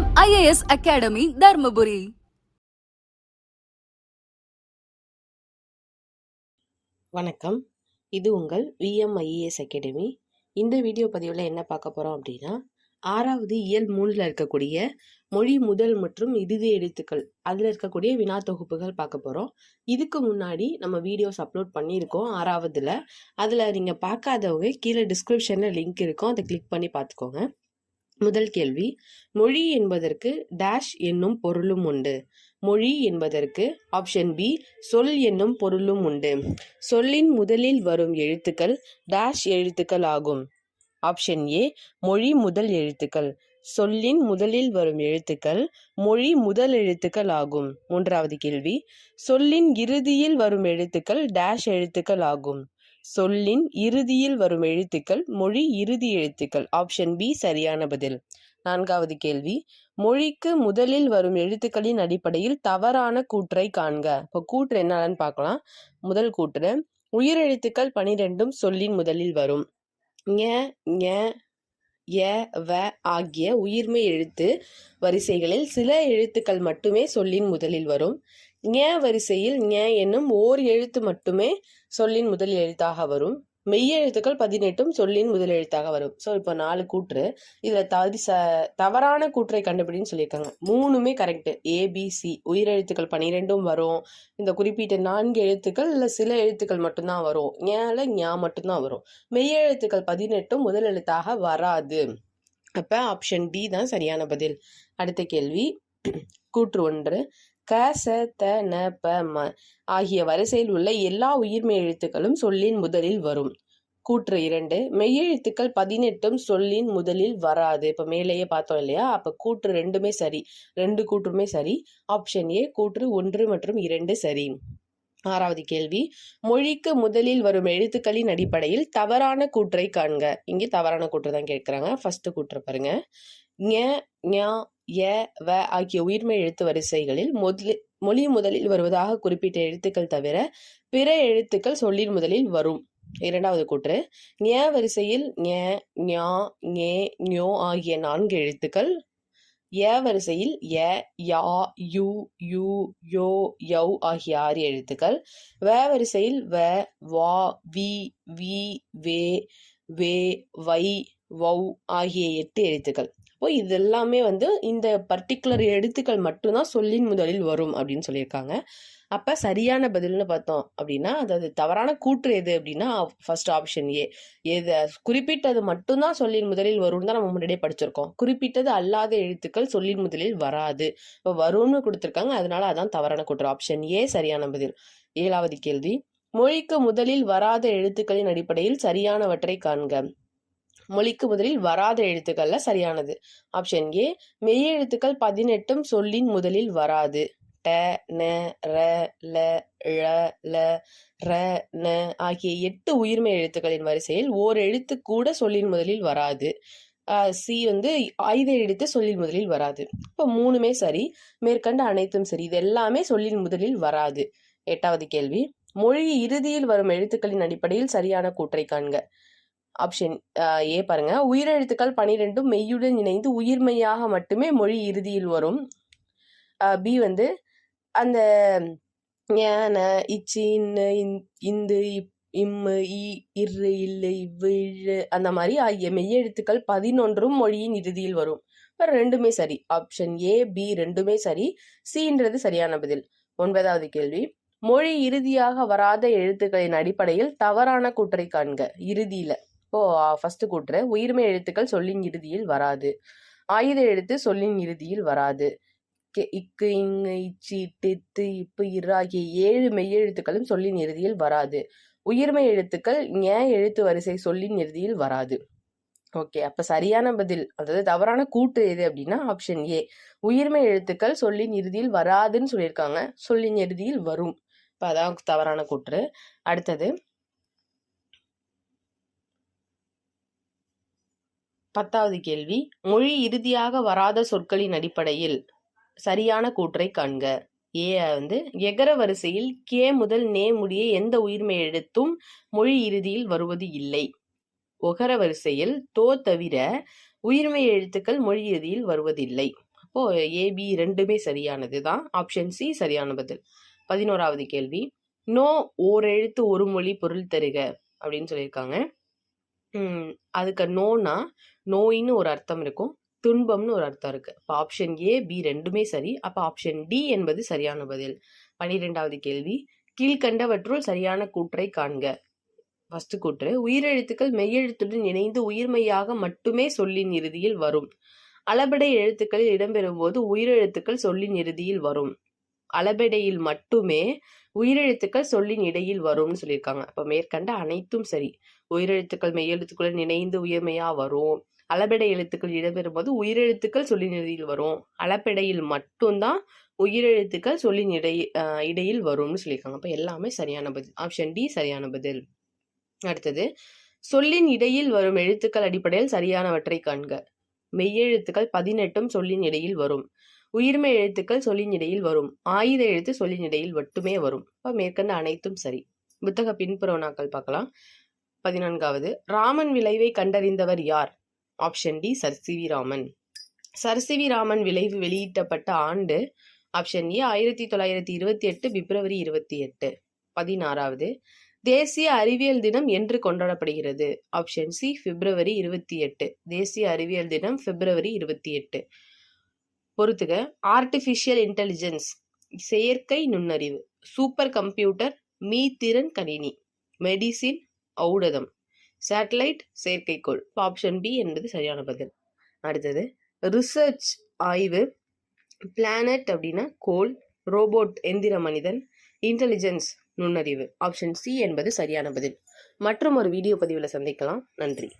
M IAS academy Dharmapuri. வணக்கம். இது உங்கள் விஎம்ஐஏஎஸ் அகாடமி இந்த வீடியோ பதிவில் என்ன பார்க்க போகிறோம் அப்படின்னா ஆறாவது இயல் மூணில் இருக்கக்கூடிய மொழி முதல் மற்றும் இறுதி எழுத்துக்கள். அதில் இருக்கக்கூடிய வினா தொகுப்புகள் பார்க்க போகிறோம் இதுக்கு முன்னாடி நம்ம வீடியோஸ் அப்லோட் பண்ணியிருக்கோம் ஆறாவதுல. அதில் நீங்கள் பார்க்காதவங்க கீழே டிஸ்கிரிப்ஷனில் லிங்க் இருக்கும். அதை கிளிக் பண்ணி பார்த்துக்கோங்க. முதல் கேள்வி. மொழி என்பதற்கு டேஷ் என்னும் பொருளும் உண்டு. மொழி என்பதற்கு ஆப்ஷன் பி சொல் என்னும் பொருளும் உண்டு. சொல்லின் முதலில் வரும் எழுத்துக்கள் டேஷ் எழுத்துக்கள் ஆகும். ஆப்ஷன் ஏ மொழி முதல் எழுத்துக்கள். சொல்லின் முதலில் வரும் எழுத்துக்கள் மொழி முதல் எழுத்துக்கள் ஆகும். மூன்றாவது கேள்வி சொல்லின் இறுதியில் வரும் எழுத்துக்கள் டேஷ் எழுத்துக்கள் ஆகும். சொல்லின் இறுதியில் வரும் எழுத்துக்கள் மொழி இறுதி எழுத்துக்கள். ஆப்ஷன் பி சரியான பதில். நான்காவது கேள்வி. மொழிக்கு முதலில் வரும் எழுத்துக்களின் அடிப்படையில் தவறான கூற்றை காண்க. இப்போ கூற்று என்னன்னு பார்க்கலாம். முதல் கூற்று. உயிரெழுத்துக்கள் பனிரெண்டும் சொல்லின் முதலில் வரும். ஞ ஞ ய வ ஆகிய உயிர்மை எழுத்து வரிசைகளில் சில எழுத்துக்கள் மட்டுமே சொல்லின் முதலில் வரும். ஞ வரிசையில் ஞ என்னும் ஓர் எழுத்து மட்டுமே சொல்லின் முதல் எழுத்தாக வரும். மெய்யெழுத்துக்கள் பதினெட்டும் சொல்லின் முதல் எழுத்தாக வரும். ஸோ இப்போ நாலு கூற்று. இதில் தவறி ச தவறான கூற்றை கண்டுபிடின்னு சொல்லியிருக்காங்க. மூணுமே கரெக்டு ஏபிசி உயிரெழுத்துக்கள் பன்னிரெண்டும் வரும். இந்த குறிப்பிட்ட நான்கு எழுத்துக்கள் இல்லை சில எழுத்துக்கள் மட்டும்தான் வரும். ஞால ஞா மட்டும்தான் வரும். மெய்யெழுத்துக்கள் பதினெட்டும் முதல் எழுத்தாக வராது. அப்போ ஆப்ஷன் டி தான் சரியான பதில். அடுத்த கேள்வி. கூற்று ஒன்று. க ச த ந ப ம ஆகிய வரிசையில் உள்ள எல்லா உயிர்மெய் எழுத்துக்களும் சொல்லின் முதலில் வரும். கூற்று இரண்டு மெய்யெழுத்துக்கள் பதினெட்டும் சொல்லின் முதலில் வராது. இப்போ மேலேயே பார்த்தோம் இல்லையா? அப்போ கூற்று ரெண்டுமே சரி. ரெண்டு கூற்றுமே சரி. ஆப்ஷன் ஏ கூற்று ஒன்று மற்றும் இரண்டு சரி. ஆறாவது கேள்வி மொழிக்கு முதலில் வரும் எழுத்துக்களின் அடிப்படையில் தவறான கூற்றை காண்க. இங்கே தவறான கூற்று தான் கேட்குறாங்க. ஃபர்ஸ்ட் கூற்று பாருங்க. ஞ ஞா ய வ ஆகிய உயிர்மை எழுத்து வரிசைகளில் முதலில் மொழி முதலில் வருவதாக குறிப்பிட்ட எழுத்துக்கள் தவிர பிற எழுத்துக்கள் சொல்லின் முதலில் வரும். இரண்டாவது கூற்று. ஞ வரிசையில் ஞ ஞா ஞே ஞோ ஆகிய நான்கு எழுத்துக்கள். ய வரிசையில் ய யா யு யு யோ யௌ ஆகிய ஆறு எழுத்துக்கள். வ வரிசையில் வ வா வி வி வே வே வை வௌ ஆகிய எட்டு எழுத்துக்கள். அப்போ இது எல்லாமே வந்து இந்த பர்டிகுலர் எழுத்துக்கள் மட்டும்தான் சொல்லின் முதலில் வரும் அப்படின்னு சொல்லியிருக்காங்க. அப்போ சரியான பதில்னு பார்த்தோம் அப்படின்னா அதாவது தவறான கூற்று எது அப்படின்னா ஃபர்ஸ்ட் ஆப்ஷன் ஏ எது குறிப்பிட்டது மட்டும்தான் சொல்லின் முதலில் வரும்னு தான் நம்ம முன்னாடியே படிச்சிருக்கோம். குறிப்பிட்டது அல்லாத எழுத்துக்கள் சொல்லின் முதலில் வராது. இப்போ வரும்னு கொடுத்துருக்காங்க அதனால அதான் தவறான கூற்று. ஆப்ஷன் ஏ சரியான பதில். ஏழாவது கேள்வி. மொழிக்கு முதலில் வராத எழுத்துக்களின் அடிப்படையில் சரியானவற்றை காண்க. மொழிக்கு முதலில் வராத எழுத்துக்கள்ல சரியானது. ஆப்ஷன் ஏ மெய் எழுத்துக்கள் பதினெட்டும் சொல்லின் முதலில் வராது. ட ந ர ல ழ ல ர ந ஆகிய எட்டு உயிர்மை எழுத்துக்களின் வரிசையில் ஓர் எழுத்து கூட சொல்லின் முதலில் வராது. சி வந்து ஆயுத எழுத்து சொல்லின் முதலில் வராது. இப்போ மூணுமே சரி மேற்கண்ட அனைத்தும் சரி இது எல்லாமே சொல்லின் முதலில் வராது. எட்டாவது கேள்வி மொழி இறுதியில் வரும் எழுத்துக்களின் அடிப்படையில் சரியான கூற்றை காண்க. ஆப்ஷன் ஏ பாருங்க. உயிரெழுத்துக்கள் பனிரெண்டும் மெய்யுடன் இணைந்து உயிர்மெய்யாக மட்டுமே மொழி இறுதியில் வரும். பி வந்து அந்த ஞான இச்சி இன்னு இந்து இம்மு இ இரு இல்லை இவ்வு இழு அந்த மாதிரி ஆகிய மெய்யெழுத்துக்கள் பதினொன்றும் மொழியின் இறுதியில் வரும். ரெண்டுமே சரி. ஆப்ஷன் ஏ பி ரெண்டுமே சரி. சின்றது சரியான பதில். ஒன்பதாவது கேள்வி. மொழி இறுதியாக வராத எழுத்துக்களின் அடிப்படையில் தவறான கூற்றை காண்க. இறுதியில. இப்போ ஃபர்ஸ்ட் கூட்டுற உயிர்மை எழுத்துக்கள் சொல்லின் இறுதியில் வராது. ஆயுத எழுத்து சொல்லின் இறுதியில் வராது. இக்கு இங்கு இச்சி இட்டு இப்பு இரு ஆகிய ஏழு மெய்யெழுத்துக்களும் சொல்லின் இறுதியில் வராது. உயிர்மை எழுத்துக்கள் ஏன் எழுத்து வரிசை சொல்லின் இறுதியில் வராது. ஓகே அப்ப சரியான பதில் அதாவது தவறான கூட்டு எது அப்படின்னா ஆப்ஷன் ஏ. உயிர்மை எழுத்துக்கள் சொல்லின் இறுதியில் வராதுன்னு சொல்லியிருக்காங்க சொல்லின் இறுதியில் வரும். இப்போ அதான் தவறான கூற்று. அடுத்தது பத்தாவது கேள்வி மொழி இறுதியாக வராத சொற்களின் அடிப்படையில் சரியான கூற்றை காண்க. ஏ வந்து எகர வரிசையில் கே முதல் நே முடிய எந்த உயிர்மை எழுத்தும் மொழி இறுதியில் வருவது இல்லை. ஒகர வரிசையில் தோ தவிர உயிர்மை எழுத்துக்கள் மொழி இறுதியில் வருவதில்லை. அப்போ ஏபி ரெண்டுமே சரியானது தான். ஆப்ஷன் சி சரியான பதில். பதினோராவது கேள்வி நோ ஓரெழுத்து ஒரு மொழி பொருள் தருக அப்படின்னு சொல்லியிருக்காங்க. அதுக்கு நோனா நோயின்னு ஒரு அர்த்தம் இருக்கும். துன்பம்னு ஒரு அர்த்தம் இருக்கு. அப்போ ஆப்ஷன் ஏ பி ரெண்டுமே சரி. அப்போ ஆப்ஷன் டி என்பது சரியான பதில். பனிரெண்டாவது கேள்வி. கீழ்கண்டவற்றுள் சரியான கூற்றை காண்க. ஃபஸ்ட்டு கூற்று. உயிரெழுத்துக்கள் மெய்யெழுத்துடன் இணைந்து உயிர்மையாக மட்டுமே சொல்லின் இறுதியில் வரும். அளபடை எழுத்துக்களில் இடம்பெறும்போது உயிரெழுத்துக்கள் சொல்லின் இறுதியில் வரும். அளபெடையில் மட்டுமே உயிரெழுத்துக்கள் சொல்லின் இடையில் வரும்னு சொல்லியிருக்காங்க. அப்போ மேற்கண்ட அனைத்தும் சரி. உயிரெழுத்துக்கள் மெய்யெழுத்துக்களுடன் இணைந்து உயர்மையா வரும். அளபெடை எழுத்துக்கள் இடம்பெறும்போது உயிரெழுத்துக்கள் சொல்லின் இடையில் வரும். அளபெடையில் மட்டும்தான் உயிரெழுத்துக்கள் சொல்லின் இடை இடையில் வரும்னு சொல்லியிருக்காங்க. அப்போ எல்லாமே சரியான பதில். ஆப்ஷன் டி சரியான பதில். அடுத்தது சொல்லின் இடையில் வரும் எழுத்துக்கள் அடிப்படையில் சரியானவற்றை காண்க. மெய்யெழுத்துக்கள் பதினெட்டும் சொல்லின் இடையில் வரும். உயிர்மை எழுத்துக்கள் சொல்லினிடையில் வரும். ஆயுத எழுத்து சொல்லினிடையில் மட்டுமே வரும். இப்போ மேற்கண்ட அனைத்தும் சரி. புத்தக பின்புறவனாக்கள் பார்க்கலாம். பதினான்காவது ராமன் விளைவை கண்டறிந்தவர் யார்? Option D Sir C V Raman Sir C V Raman விளைவு வெளியிட்டப்பட்ட ஆண்டு ஆப்ஷன் ஏ ஆயிரத்தி தொள்ளாயிரத்தி இருபத்தி எட்டு பிப்ரவரி இருபத்தி எட்டு. பதினாறாவது தேசிய அறிவியல் தினம் என்று கொண்டாடப்படுகிறது. ஆப்ஷன் சி பிப்ரவரி இருபத்தி எட்டு. தேசிய அறிவியல் தினம் பிப்ரவரி இருபத்தி எட்டு. பொறுத்துக. ஆர்டிஃபிஷியல் இன்டெலிஜென்ஸ் செயற்கை நுண்ணறிவு சூப்பர் கம்ப்யூட்டர் மீத்திறன் கணினி மெடிசின் ஔடதம் சேட்டலைட் செயற்கைக்கோள். ஆப்ஷன் பி என்பது சரியான பதில். அடுத்தது ரிசர்ச் ஆய்வு பிளானட் அப்படின்னா கோல் ரோபோட் எந்திர மனிதன் இன்டெலிஜென்ஸ் நுண்ணறிவு. ஆப்ஷன் சி என்பது சரியான பதில். மற்றும் ஒரு வீடியோ பதிவில் சந்திக்கலாம். நன்றி.